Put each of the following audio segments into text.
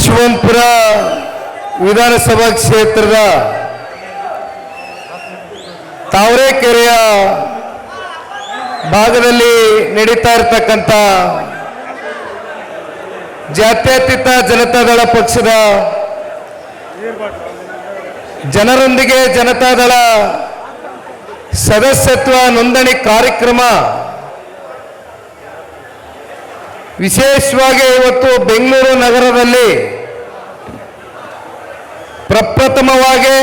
ಯಶವಂತಪುರ ವಿಧಾನಸಭಾ ಕ್ಷೇತ್ರದ ತಾವರೆಕೆರೆಯ ಭಾಗದಲ್ಲಿ ನಡೀತಾ ಇರತಕ್ಕಂಥ ಜಾತ್ಯತೀತ ಜನತಾದಳ ಪಕ್ಷದ ಜನರೊಂದಿಗೆ ಜನತಾದಳ ಸದಸ್ಯತ್ವ ನೋಂದಣಿ ಕಾರ್ಯಕ್ರಮ ವಿಶೇಷವಾಗಿ ಇವತ್ತು ಬೆಂಗಳೂರು ನಗರದಲ್ಲಿ ಪ್ರಪ್ರಥಮವಾಗಿ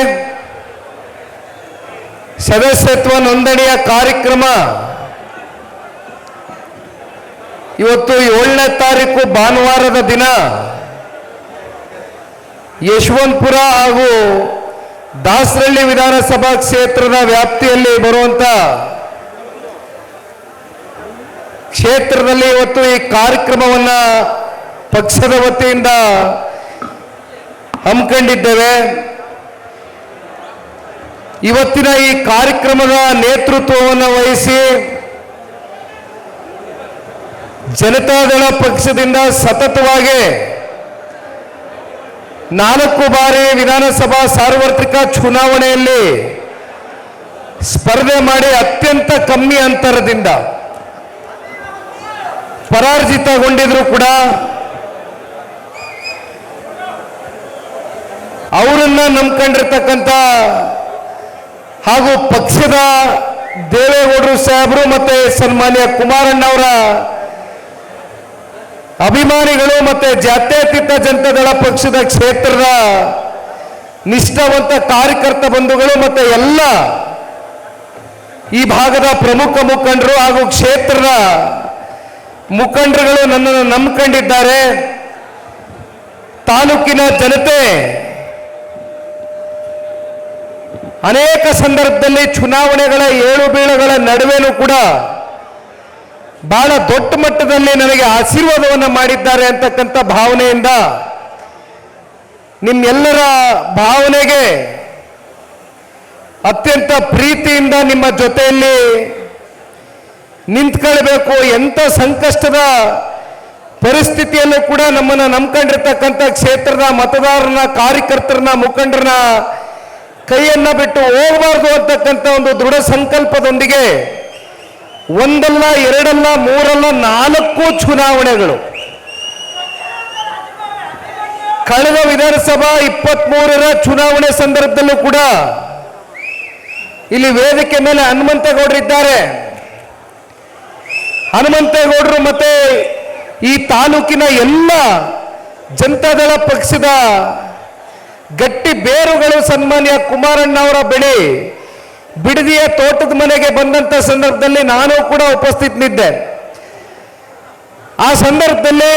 ಸದಸ್ಯತ್ವ ನೋಂದಣಿಯ ಕಾರ್ಯಕ್ರಮ ಇವತ್ತು ಏಳನೇ ತಾರೀಕು ಭಾನುವಾರದ ದಿನ ಯಶವಂತಪುರ ಹಾಗೂ ದಾಸರಳ್ಳಿ ವಿಧಾನಸಭಾ ಕ್ಷೇತ್ರದ ವ್ಯಾಪ್ತಿಯಲ್ಲಿ ಬರುವಂತ ಕ್ಷೇತ್ರದಲ್ಲಿ ಇವತ್ತು ಈ ಕಾರ್ಯಕ್ರಮವನ್ನ ಪಕ್ಷದ ವತಿಯಿಂದ ಹಮ್ಮಿಕೊಂಡಿದ್ದೇವೆ. ಇವತ್ತಿನ ಈ ಕಾರ್ಯಕ್ರಮದ ನೇತೃತ್ವವನ್ನು ವಹಿಸಿ ಜನತಾದಳ ಪಕ್ಷದಿಂದ ಸತತವಾಗಿ ನಾಲ್ಕು ಬಾರಿ ವಿಧಾನಸಭಾ ಸಾರ್ವತ್ರಿಕ ಚುನಾವಣೆಯಲ್ಲಿ ಸ್ಪರ್ಧೆ ಮಾಡಿ ಅತ್ಯಂತ ಕಮ್ಮಿ ಅಂತರದಿಂದ ಪರಾರ್ಜಿತಗೊಂಡಿದ್ರು ಕೂಡ ಅವರನ್ನ ನಂಬ್ಕೊಂಡಿರ್ತಕ್ಕಂಥ ಹಾಗೂ ಪಕ್ಷದ ದೇವೇಗೌಡರು ಸಾಹೇಬರು ಮತ್ತೆ ಸನ್ಮಾನ್ಯ ಕುಮಾರಣ್ಣವರ ಅಭಿಮಾನಿಗಳು ಮತ್ತೆ ಜಾತ್ಯತೀತ ಜನತಾದಳ ಪಕ್ಷದ ಕ್ಷೇತ್ರದ ನಿಷ್ಠಾವಂತ ಕಾರ್ಯಕರ್ತ ಬಂಧುಗಳು ಮತ್ತೆ ಎಲ್ಲ ಈ ಭಾಗದ ಪ್ರಮುಖ ಮುಖಂಡರು ಹಾಗೂ ಕ್ಷೇತ್ರದ ಮುಖಂಡರುಗಳು ನನ್ನನ್ನು ನಂಬ್ಕೊಂಡಿದ್ದಾರೆ. ತಾಲೂಕಿನ ಜನತೆ, ಅನೇಕ ಸಂದರ್ಭದಲ್ಲಿ ಚುನಾವಣೆಗಳ ಏಳು ಬೀಳುಗಳ ನಡುವೆನೂ ಕೂಡ ಬಹಳ ದೊಡ್ಡ ಮಟ್ಟದಲ್ಲಿ ನನಗೆ ಆಶೀರ್ವಾದವನ್ನು ಮಾಡಿದ್ದಾರೆ ಅಂತಕ್ಕಂಥ ಭಾವನೆಯಿಂದ ನಿಮ್ಮೆಲ್ಲರ ಭಾವನೆಗೆ ಅತ್ಯಂತ ಪ್ರೀತಿಯಿಂದ ನಿಮ್ಮ ಜೊತೆಯಲ್ಲಿ ನಿಂತ್ಕೊಳ್ಬೇಕು ಎಂಥ ಸಂಕಷ್ಟದ ಪರಿಸ್ಥಿತಿಯಲ್ಲೂ ಕೂಡ ನಮ್ಮನ್ನು ನಂಬ್ಕೊಂಡಿರ್ತಕ್ಕಂಥ ಕ್ಷೇತ್ರದ ಮತದಾರನ ಕಾರ್ಯಕರ್ತರನ್ನ, ಮುಖಂಡರನ್ನ ಕೈಯನ್ನ ಬಿಟ್ಟು ಹೋಗಬಾರ್ದು ಅಂತಕ್ಕಂಥ ಒಂದು ದೃಢ ಸಂಕಲ್ಪದೊಂದಿಗೆ ಒಂದಲ್ಲ, ಎರಡಲ್ಲ, ಮೂರಲ್ಲ, ನಾಲ್ಕು ಚುನಾವಣೆಗಳು. ಕಳೆದ ವಿಧಾನಸಭಾ ಇಪ್ಪತ್ಮೂರರ ಚುನಾವಣೆ ಸಂದರ್ಭದಲ್ಲೂ ಕೂಡ ಇಲ್ಲಿ ವೇದಿಕೆ ಮೇಲೆ ಹನುಮಂತೇಗೌಡರು ಇದ್ದಾರೆ ಹನುಮಂತೇಗೌಡರು ಮತ್ತೆ ಈ ತಾಲೂಕಿನ ಎಲ್ಲ ಜನತಾದಳ ಪಕ್ಷದ ಗಟ್ಟಿ ಬೇರುಗಳು ಸನ್ಮಾನ್ಯ ಕುಮಾರಣ್ಣವರ ಬೆಳೆ ಬಿಡದಿಯ ತೋಟದ ಮನೆಗೆ ಬಂದಂತ ಸಂದರ್ಭದಲ್ಲಿ ನಾನು ಕೂಡ ಉಪಸ್ಥಿತನಿದ್ದೆ. ಆ ಸಂದರ್ಭದಲ್ಲಿ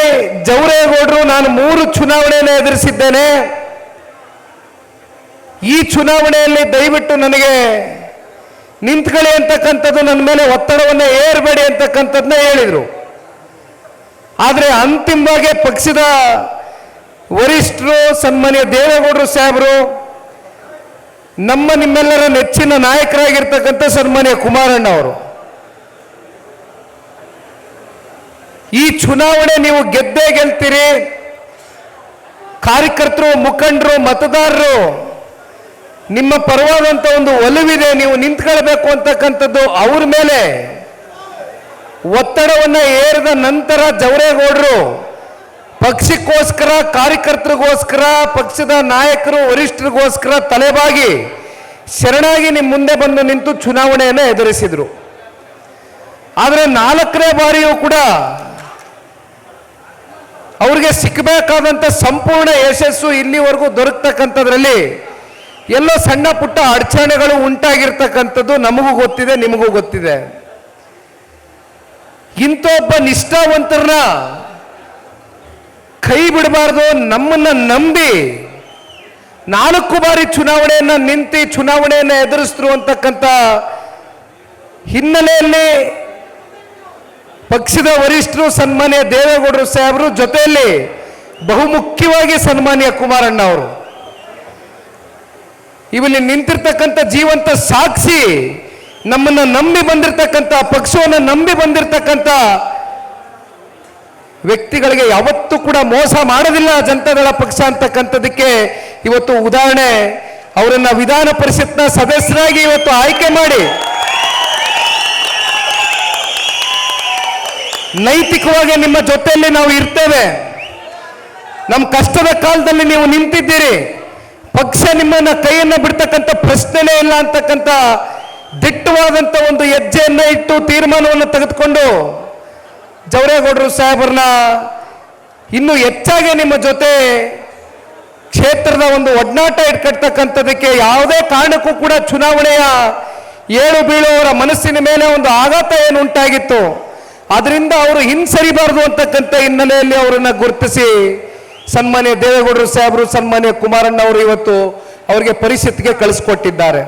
ಜವರೇಗೌಡರು ನಾನು ಮೂರು ಚುನಾವಣೆಯನ್ನು ಎದುರಿಸಿದ್ದೇನೆ. ಈ ಚುನಾವಣೆಯಲ್ಲಿ ದಯವಿಟ್ಟು ನನಗೆ ನಿಂತ್ಕೊಳ್ಳಿ ಅಂತಕ್ಕಂಥದ್ದು ನನ್ನ ಮೇಲೆ ಒತ್ತಡವನ್ನು ಏರಬೇಡಿ ಅಂತಕ್ಕಂಥದ್ದನ್ನ ಹೇಳಿದರು. ಆದರೆ ಅಂತಿಮವಾಗಿ ಪಕ್ಷದ ವರಿಷ್ಠರು, ಸನ್ಮಾನ್ಯ ದೇವೇಗೌಡರು ಸಾಹೇಬರು, ನಮ್ಮ ನಿಮ್ಮೆಲ್ಲರ ನೆಚ್ಚಿನ ನಾಯಕರಾಗಿರ್ತಕ್ಕಂಥ ಸನ್ಮಾನ್ಯ ಕುಮಾರಣ್ಣ ಅವರು. ಈ ಚುನಾವಣೆ ನೀವು ಗೆದ್ದೇ ಗೆಲ್ತೀರಿ. ಕಾರ್ಯಕರ್ತರು, ಮುಖಂಡರು, ಮತದಾರರು ನಿಮ್ಮ ಪರವಾದಂತ ಒಂದು ಒಲವಿದೆ, ನೀವು ನಿಂತ್ಕೊಳ್ಬೇಕು ಅಂತಕ್ಕಂಥದ್ದು ಅವ್ರ ಮೇಲೆ. ಒತ್ತಡವನ್ನ ಏರಿದ ನಂತರ ಜವರೇಗೌಡರು ಪಕ್ಷಕ್ಕೋಸ್ಕರ ಕಾರ್ಯಕರ್ತರಿಗೋಸ್ಕರ, ಪಕ್ಷದ ನಾಯಕರು, ವರಿಷ್ಠರಿಗೋಸ್ಕರ ತಲೆಬಾಗಿ ಶರಣಾಗಿ ನಿಮ್ಮ ಮುಂದೆ ಬಂದು ನಿಂತು ಚುನಾವಣೆಯನ್ನು ಎದುರಿಸಿದರು. ಆದರೆ ನಾಲ್ಕನೇ ಬಾರಿಯೂ ಕೂಡ ಅವ್ರಿಗೆ ಸಿಕ್ಕಬೇಕಾದಂಥ ಸಂಪೂರ್ಣ ಯಶಸ್ಸು ಇಲ್ಲಿವರೆಗೂ ದೊರಕತಕ್ಕಂಥದ್ರಲ್ಲಿ ಎಲ್ಲೋ ಸಣ್ಣ ಪುಟ್ಟ ಅಡಚಣೆಗಳು ಉಂಟಾಗಿರ್ತಕ್ಕಂಥದ್ದು ನಮಗೂ ಗೊತ್ತಿದೆ, ನಿಮಗೂ ಗೊತ್ತಿದೆ. ಇಂಥ ಒಬ್ಬ ನಿಷ್ಠಾವಂತರನ್ನ ಕೈ ಬಿಡಬಾರ್ದು ನಮ್ಮನ್ನ ನಂಬಿ ನಾಲ್ಕು ಬಾರಿ ಚುನಾವಣೆಯನ್ನ ನಿಂತು ಚುನಾವಣೆಯನ್ನ ಎದುರಿಸಿದ್ರು ಅಂತಕ್ಕಂಥ ಹಿನ್ನೆಲೆಯಲ್ಲಿ ಪಕ್ಷದ ವರಿಷ್ಠರು ಸನ್ಮಾನ್ಯ ದೇವೇಗೌಡರು ಸಾಹೇಬರು ಜೊತೆಯಲ್ಲಿ ಬಹುಮುಖ್ಯವಾಗಿ ಸನ್ಮಾನ್ಯ ಕುಮಾರಣ್ಣ ಅವರು ಇವಲ್ಲಿ ನಿಂತಿರ್ತಕ್ಕಂಥ ಜೀವಂತ ಸಾಕ್ಷಿ ನಮ್ಮನ್ನ ನಂಬಿ ಬಂದಿರತಕ್ಕಂಥ, ಪಕ್ಷವನ್ನು ನಂಬಿ ಬಂದಿರತಕ್ಕಂಥ ವ್ಯಕ್ತಿಗಳಿಗೆ ಯಾವತ್ತೂ ಕೂಡ ಮೋಸ ಮಾಡೋದಿಲ್ಲ ಜನತಾದಳ ಪಕ್ಷ ಅಂತಕ್ಕಂಥದಕ್ಕೆ ಇವತ್ತು ಉದಾಹರಣೆ, ಅವರನ್ನ ವಿಧಾನ ಪರಿಷತ್ನ ಸದಸ್ಯರಾಗಿ ಇವತ್ತು ಆಯ್ಕೆ ಮಾಡಿ. ನೈತಿಕವಾಗಿ ನಿಮ್ಮ ಜೊತೆಯಲ್ಲಿ ನಾವು ಇರ್ತೇವೆ. ನಮ್ಮ ಕಷ್ಟದ ಕಾಲದಲ್ಲಿ ನೀವು ನಿಂತಿದ್ದೀರಿ. ಪಕ್ಷ ನಿಮ್ಮನ್ನ ಕೈಯನ್ನ ಬಿಡ್ತಕ್ಕಂಥ ಪ್ರಶ್ನೆನೇ ಇಲ್ಲ ಅಂತಕ್ಕಂಥ ದಿಟ್ಟವಾದಂಥ ಒಂದು ಹೆಜ್ಜೆಯನ್ನ ಇಟ್ಟು ತೀರ್ಮಾನವನ್ನು ತೆಗೆದುಕೊಂಡು ಜವರೇಗೌಡರು ಸಾಹೇಬರನ್ನ ಇನ್ನು ಹೆಚ್ಚಾಗಿ ನಿಮ್ಮ ಜೊತೆ ಕ್ಷೇತ್ರದ ಒಂದು ಒಡನಾಟ ಇಟ್ಕಟ್ತಕ್ಕಂಥದಕ್ಕೆ ಯಾವುದೇ ಕಾರಣಕ್ಕೂ ಕೂಡ ಚುನಾವಣೆಯ ಏಳು ಬೀಳುವವರ ಮನಸ್ಸಿನ ಮೇಲೆ ಒಂದು ಆಘಾತ ಏನು ಉಂಟಾಗಿತ್ತು. ಅದರಿಂದ ಅವರು ಹಿಂಸರಿಬಾರದು ಅಂತಕ್ಕಂಥ ಹಿನ್ನೆಲೆಯಲ್ಲಿ ಅವರನ್ನ ಗುರುತಿಸಿ ಸನ್ಮಾನ್ಯ ದೇವೇಗೌಡರು ಸಾಹೇಬರು ಸನ್ಮಾನ್ಯ ಕುಮಾರಣ್ಣ ಅವರು ಇವತ್ತು ಅವರಿಗೆ ಪರಿಸ್ಥಿತಿಗೆ ಕಳಿಸ್ಕೊಟ್ಟಿದ್ದಾರೆ.